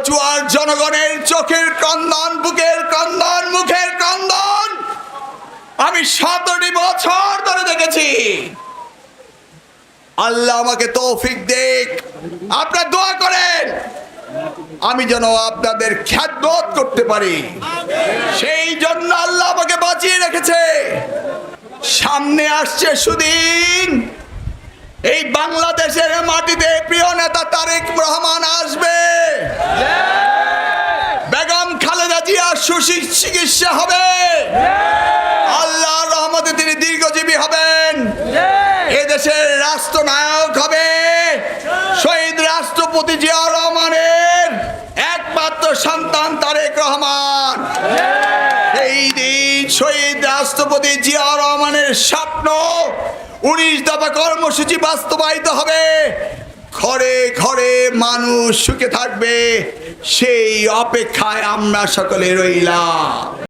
কচুয়ার জনগণের চোখের ক্রন্দন বুকের ক্রন্দন মুখের ক্রন্দন আমি সতেরোটি বছর ধরে দেখেছি। আল্লাহ আমাকে তৌফিক দেখ আপনার দোয়া করেন, আমি যেন আপনাদের খ্যাতবোধ করতে পারি। সেই জন্য আল্লাহ আমাকে বাঁচিয়ে রেখেছে। সামনে আসছে সুদিন। এই বাংলাদেশের মাটিতে প্রিয় নেতা তারেক রহমান চিকিৎসা হবে। আল্লাহ রহমতে তিনি দীর্ঘজীবী হবেন। এদেশের রাষ্ট্রনায়ক হবে। শহীদ রাষ্ট্রপতি জিয়া রহমানের একমাত্র সন্তান তারেক রহমান। এই দিন শহীদ রাষ্ট্রপতি জিয়া রহমানের স্বপ্ন। উনিশ দফা কর্মসূচি বাস্তবায়িত হবে। ঘরে ঘরে মানুষ সুখে থাকবে সেই অপেক্ষায় আমরা সকলে রইলাম।